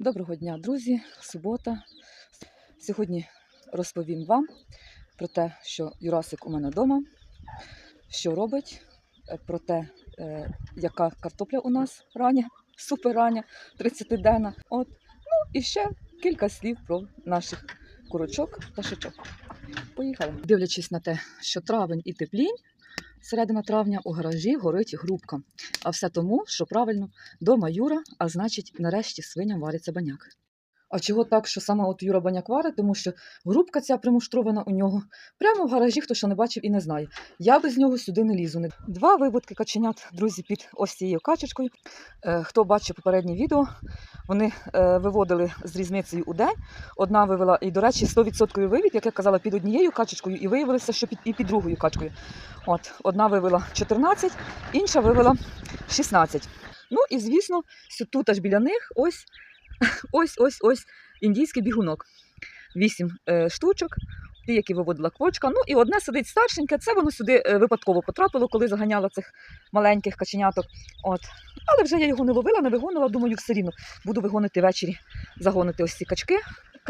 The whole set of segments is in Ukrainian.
Доброго дня, друзі! Субота. Сьогодні розповім вам про те, що Юрасик у мене вдома, що робить, е, про те, е, яка картопля у нас рання, супер рання, 30-денна. От. Ну і ще кілька слів про наших курочок та шичок. Поїхали. Дивлячись на те, що травень і теплінь, середина травня у гаражі горить грубка. А все тому, що правильно дома Юра, а значить, нарешті свиням вариться баняк. А чого так, що саме от Юра баняк варить? Тому що грубка ця примуштрована у нього прямо в гаражі, хто що не бачив і не знає. Я без нього сюди не лізу. Два виводки каченят, друзі, під ось цією качечкою. Е, хто бачив попереднє відео, вони е, виводили з різницею у день. Одна вивела, і, до речі, 100% вивід, як я казала, під однією качечкою, і виявилося, що під, і під другою качкою. От, одна вивела 14, інша вивела 16. Ну і звісно, тут аж біля них ось ось ось ось індійський бігунок. Вісім е, штучок, ті, які виводила квочка. Ну і одне сидить старшеньке. Це воно сюди е, випадково потрапило, коли заганяла цих маленьких каченяток. От. Але вже я його не ловила, не вигонила. Думаю, все рівно буду вигонити ввечері, загонити ось ці качки.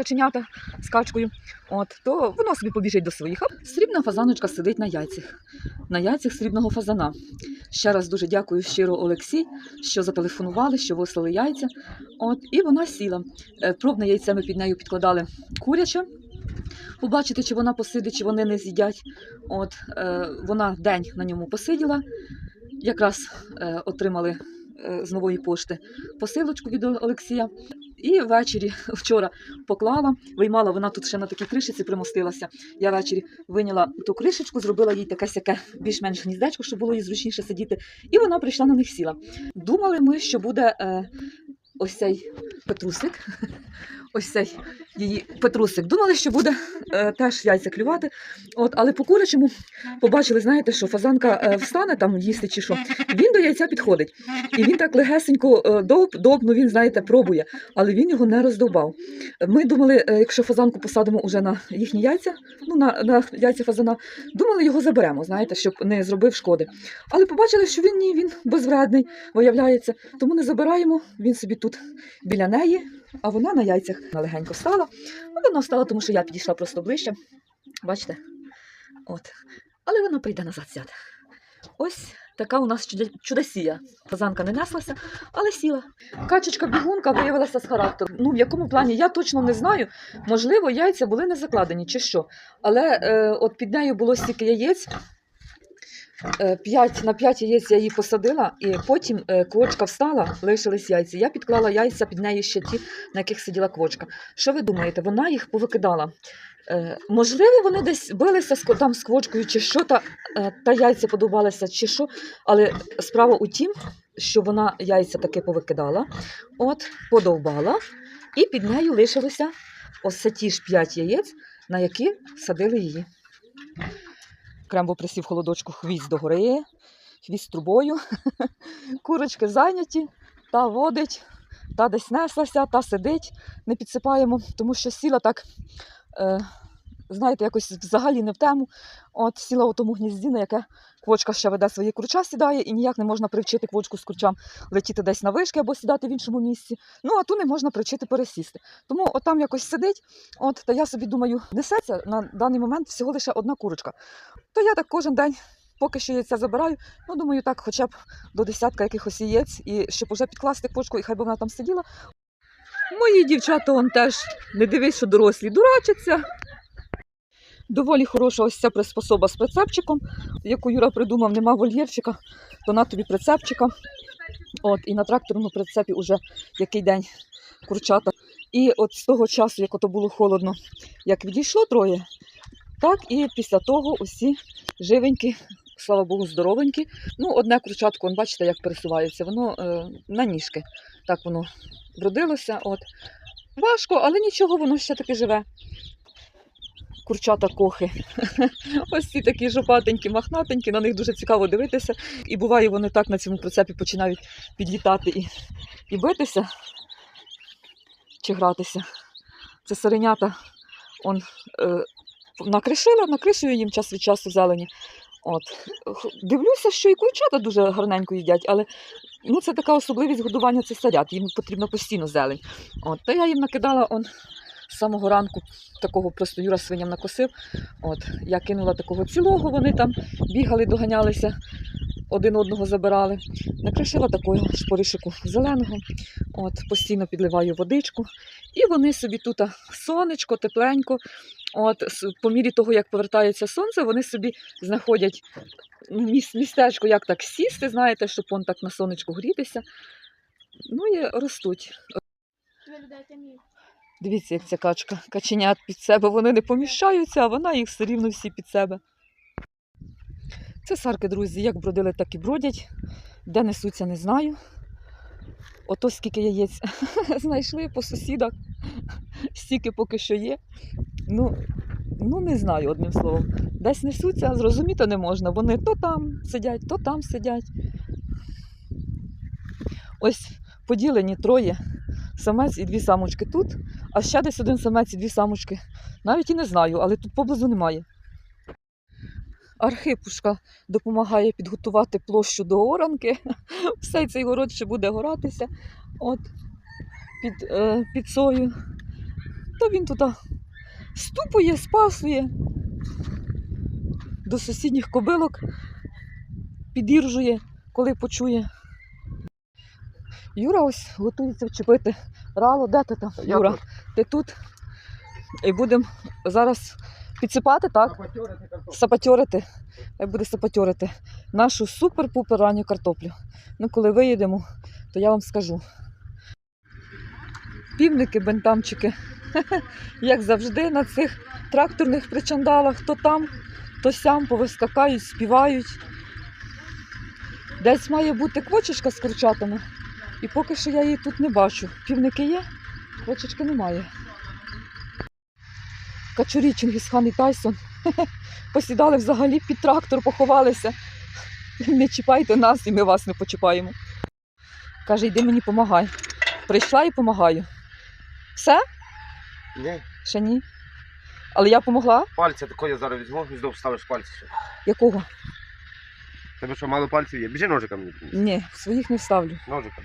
Каченята з качкою, от то воно собі побіжить до своїх. А срібна фазаночка сидить на яйцях, на яйцях срібного фазана. Ще раз дуже дякую щиро Олексій, що зателефонували, що вислали яйця. От, і вона сіла. Е, Пробне яйце ми під нею підкладали куряче. Побачити, чи вона посидить, чи вони не з'їдять. От, е, вона день на ньому посиділа. Якраз е, отримали е, з нової пошти посилочку від Олексія. І ввечері вчора поклала, виймала, вона тут ще на такій кришиці примостилася. Я ввечері виняла ту кришечку, зробила їй таке сяке більш-менш гніздечко, щоб було їй зручніше сидіти. І вона прийшла на них сіла. Думали ми, що буде е, ось цей петрусик. Ось цей її петрусик. Думали, що буде е, теж яйця клювати. От, але по курячому побачили, знаєте, що фазанка е, встане там їсти чи що. Він до яйця підходить. І він так легесенько е, доб, доб, ну він, знаєте, пробує, але він його не роздовбав. Ми думали, е, якщо фазанку посадимо уже на їхні яйця, ну на, на яйця фазана, думали, його заберемо, знаєте, щоб не зробив шкоди. Але побачили, що він ні, він безвредний, виявляється. Тому не забираємо, він собі тут біля неї, а вона на яйцях легенько встала. Ну, вона встала, тому що я підійшла просто ближче. Бачите? От. Але вона прийде назад сяде. Ось така у нас чудосія. Фазанка не неслася, але сіла. Качечка бігунка виявилася з характеру. Ну, в якому плані я точно не знаю. Можливо, яйця були не закладені чи що. Але е, от під нею було стільки яєць. Е, П'ять, на 5 яєць я її посадила, і потім е, квочка встала, лишились яйця. Я підклала яйця під неї ще ті, на яких сиділа квочка. Що ви думаєте? Вона їх повикидала. Е, можливо, вони десь билися там з квочкою, чи що, та, е, та яйця подобалися, чи що. Але справа у тім, що вона яйця таки повикидала, от, подовбала, і під нею лишилося ось ті ж 5 яєць, на які садили її. Крембо присів холодочку хвіст догори, хвіст трубою. Курочки зайняті, та водить, та десь неслася, та сидить, не підсипаємо, тому що сіла так, е, знаєте, якось взагалі не в тему. От сіла у тому гнізді, на яке квочка ще веде свої курча, сідає, і ніяк не можна привчити квочку з курчам летіти десь на вишки або сідати в іншому місці. Ну, а ту не можна привчити пересісти. Тому от там якось сидить, от, та я собі думаю, несеться на даний момент всього лише одна курочка. То я так кожен день, поки що яйця забираю, ну думаю, так, хоча б до десятка якихось яєць, і щоб уже підкласти квочку, і хай би вона там сиділа. Мої дівчата он теж не дивись, що дорослі дурачаться. Доволі хороша ось ця приспособа з прицепчиком, яку Юра придумав, нема вольєрчика, то на тобі прицепчика. От, і на тракторному прицепі вже який день курчата. І от з того часу, як ото було холодно, як відійшло троє, так і після того усі живенькі, слава Богу, здоровенькі. Ну, одне курчатко, он, бачите, як пересувається, воно е, на ніжки. Так воно вродилося. От. Важко, але нічого, воно ще таки живе. Курчата кохи. Ось ці такі жопатенькі, махнатенькі, на них дуже цікаво дивитися. І буває, вони так на цьому прицепі починають підлітати і, і битися чи гратися. Це сиренята он, е, накришила, накришую їм час від часу зелені. От. Дивлюся, що і курчата дуже гарненько їдять, але ну, це така особливість годування цесарят. Їм потрібно постійно зелень. От. То я їм накидала он з самого ранку такого просто Юра свиням накосив. От. Я кинула такого цілого, вони там бігали, доганялися, один одного забирали. Накришила такого шпоришику зеленого, от, постійно підливаю водичку. І вони собі тут сонечко, тепленько. От, по мірі того, як повертається сонце, вони собі знаходять містечко, як так сісти, знаєте, щоб он так на сонечку грітися. Ну і ростуть. Дивіться, як ця качка каченят під себе. Вони не поміщаються, а вона їх все рівно всі під себе. Це сарки, друзі, як бродили, так і бродять. Де несуться, не знаю. Ото скільки яєць знайшли по сусідах, стільки поки що є. Ну, ну не знаю, одним словом. Десь несуться, зрозуміти не можна. Вони то там сидять, то там сидять. Ось поділені троє самець і дві самочки тут, а ще десь один самець і дві самочки. Навіть і не знаю, але тут поблизу немає. Архипушка допомагає підготувати площу до оранки. Все цей город ще буде горатися от, під, е, під сою. То він тут ступує, спасує до сусідніх кобилок, підіржує, коли почує. Юра ось готується вчепити рало. Де ти там? Я Юра, тут. ти тут? І будемо зараз підсипати, так? Сапатьорити. Хай буде сапатьорити нашу супер-пупер ранню картоплю. Ну, коли виїдемо, то я вам скажу. Півники, бентамчики, як завжди, на цих тракторних причандалах, то там, то сям повискакають, співають. Десь має бути квочечка з курчатами. І поки що я її тут не бачу. Півники є, квочечки немає. Качурі, Чингісхан і Тайсон посідали взагалі під трактор, поховалися. Не чіпайте нас, і ми вас не почіпаємо. Каже, йди мені помагай. Прийшла і помагаю. Все? Ні, Ще ні. Але я помогла? пальця такої я зараз візьму і знов вставиш пальці. Якого? Тебе що, мало пальців є? Біжи ножика мені. Ні, своїх не вставлю. Ножика.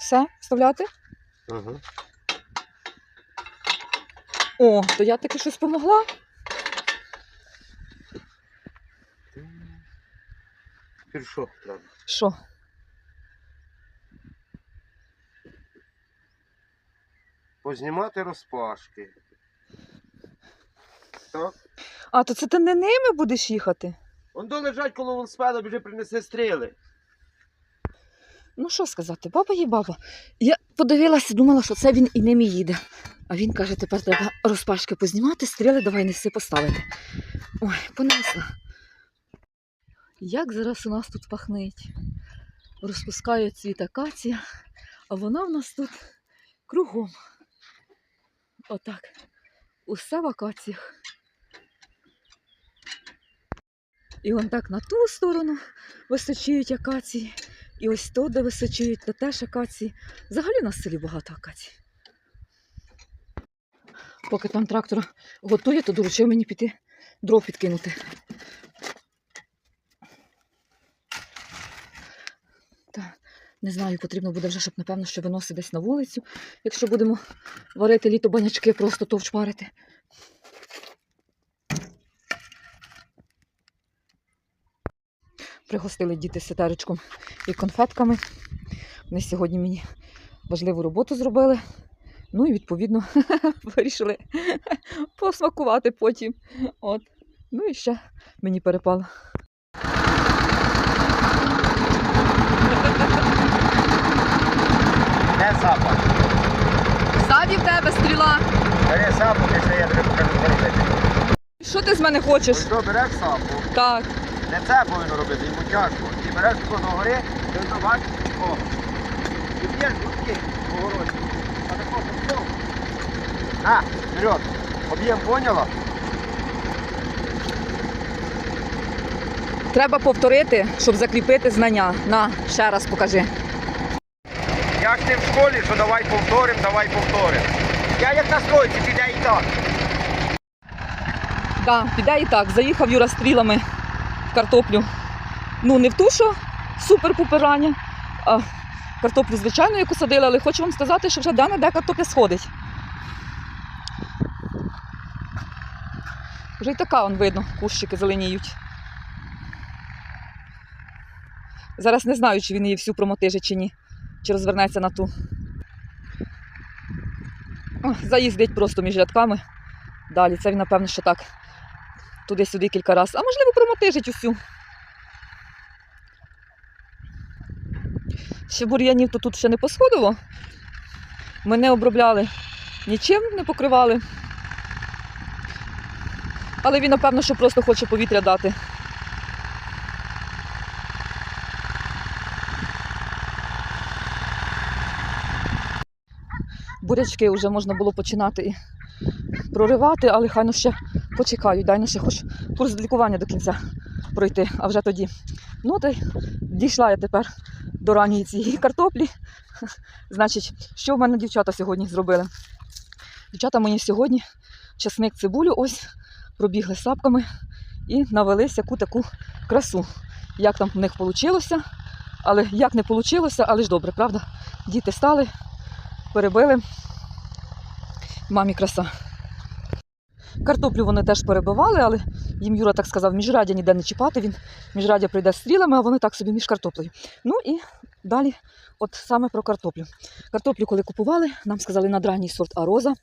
Все, вставляти? Ага. О, то я таки щось помогла. Тепер що треба? Що? Познімати розпашки. Так. А, то це ти не ними будеш їхати? Он до лежать коло велосипеда, біжи принеси стріли. Ну що сказати, баба є баба. Я подивилася, думала, що це він і ними їде. А він каже, тепер треба розпашки познімати, стріли давай неси поставити. Ой, понесла. Як зараз у нас тут пахнить. Розпускає цвіт акація, а вона в нас тут кругом. Отак. Усе в акаціях. І вон так на ту сторону височують акації. І ось то, де височують, то теж акації. Взагалі на селі багато акацій. Поки там трактор готує, то доручив мені піти дров підкинути. Та, не знаю, потрібно буде вже, щоб, напевно, що виносити десь на вулицю, якщо будемо варити літо банячки, просто товч парити. Пригостили діти сетеречком і конфетками. Вони сьогодні мені важливу роботу зробили. Ну і відповідно вирішили посмакувати потім. От. Ну і ще мені перепало. Сапа? Ззаді в тебе стріла. Бери сапу, ще я тобі покажу що робити. Що ти з мене хочеш? Ось що, береш сапу. Так. Не це повинно робити, йому тяжко. Ти береш тако до гори, ти ось бачиш, о. І б'єш гудки по городі. А тако що На, вперед. Об'єм поняла? Треба повторити, щоб закріпити знання. На, ще раз покажи. Школі, що давай повторимо, давай повторимо. Я як на стройці, піде і так. Да, піде і так. Заїхав Юра стрілами в картоплю. Ну, не в ту, що супер-пупер рання, а картоплю, звичайно, яку садили, але хочу вам сказати, що вже де-не-де картопля сходить. Вже й така, он видно, кущики зеленіють. Зараз не знаю, чи він її всю промотижить чи ні, чи розвернеться на ту. Заїздить просто між рядками. Далі, це він, напевно, що так туди-сюди кілька разів. А можливо, промотижить усю. Ще бур'янів то тут ще не посходило. Ми не обробляли нічим, не покривали. Але він, напевно, що просто хоче повітря дати. Бурячки вже можна було починати і проривати, але хай ну ще почекаю, дай ну ще хоч курс лікування до кінця пройти, а вже тоді. Ну, та й дійшла я тепер до ранньої цієї картоплі. Значить, що в мене дівчата сьогодні зробили? Дівчата мені сьогодні часник цибулю ось пробігли сапками і навели яку таку красу. Як там в них вийшло, але як не вийшло, але ж добре, правда? Діти стали, перебили. Мамі краса. Картоплю вони теж перебивали, але їм Юра так сказав, міжрадя ніде не чіпати, він міжрадя прийде стрілами, а вони так собі між картоплею. Ну і далі, от саме про картоплю. Картоплю, коли купували, нам сказали надранній сорт Ароза.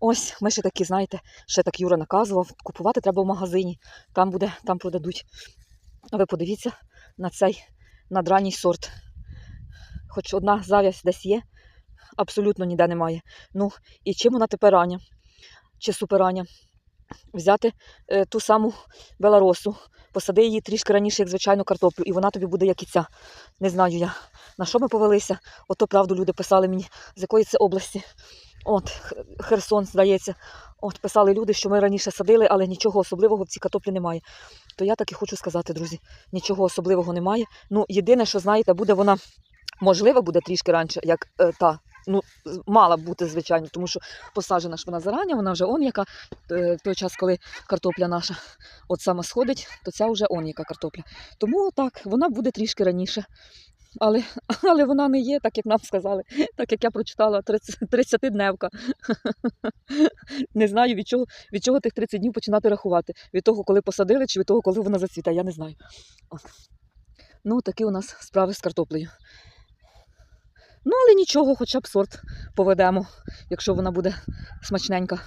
Ось ми ще такі, знаєте, ще так Юра наказував, купувати треба в магазині, там буде, там продадуть. А ви подивіться на цей надранній сорт. Хоч одна зав'язь десь є, абсолютно ніде немає. Ну, і чим вона тепер рання? Чи суперання? Взяти е, ту саму беларосу, посади її трішки раніше, як звичайну картоплю, і вона тобі буде як і ця. Не знаю я. На що ми повелися? Ото правду люди писали мені, з якої це області. От, Херсон, здається. От писали люди, що ми раніше садили, але нічого особливого в цій картоплі немає. То я так і хочу сказати, друзі, нічого особливого немає. Ну, єдине, що знаєте, буде вона, можливо, буде трішки раніше, як е, та. Ну, мала б бути, звичайно, тому що посаджена ж вона зарані, вона вже он яка. Е, той час, коли картопля наша от сама сходить, то ця вже он яка картопля. Тому так, вона буде трішки раніше. Але, але вона не є, так як нам сказали, так як я прочитала, 30 30-дневка. Не знаю, від чого, від чого тих 30 днів починати рахувати. Від того, коли посадили, чи від того, коли вона зацвіте, я не знаю. От. Ну, такі у нас справи з картоплею. Ну, але нічого, хоча б сорт поведемо, якщо вона буде смачненька.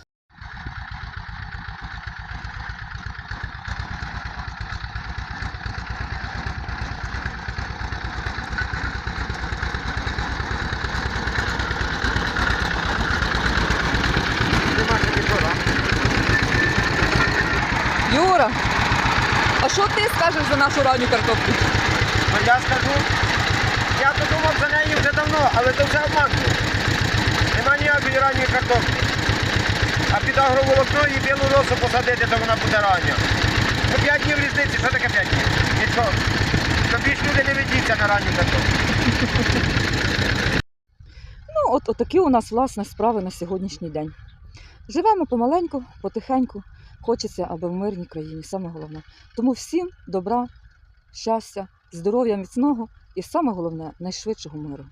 Юра, а що ти скажеш за нашу ранню картоплю? Ну я скажу, я то думав за але це вже обман. був. Нема ніякої ранньої картоплі. А під агроволокно і білу росу посадити, то вона буде рання. Ну 5 днів різниці, що таке 5 днів? Нічого. Тобі ж люди не ведіться на ранню картоплю. Ну, от такі у нас, власне, справи на сьогоднішній день. Живемо помаленьку, потихеньку. Хочеться, аби в мирній країні, саме головне. Тому всім добра, щастя, здоров'я міцного і саме головне найшвидшого миру.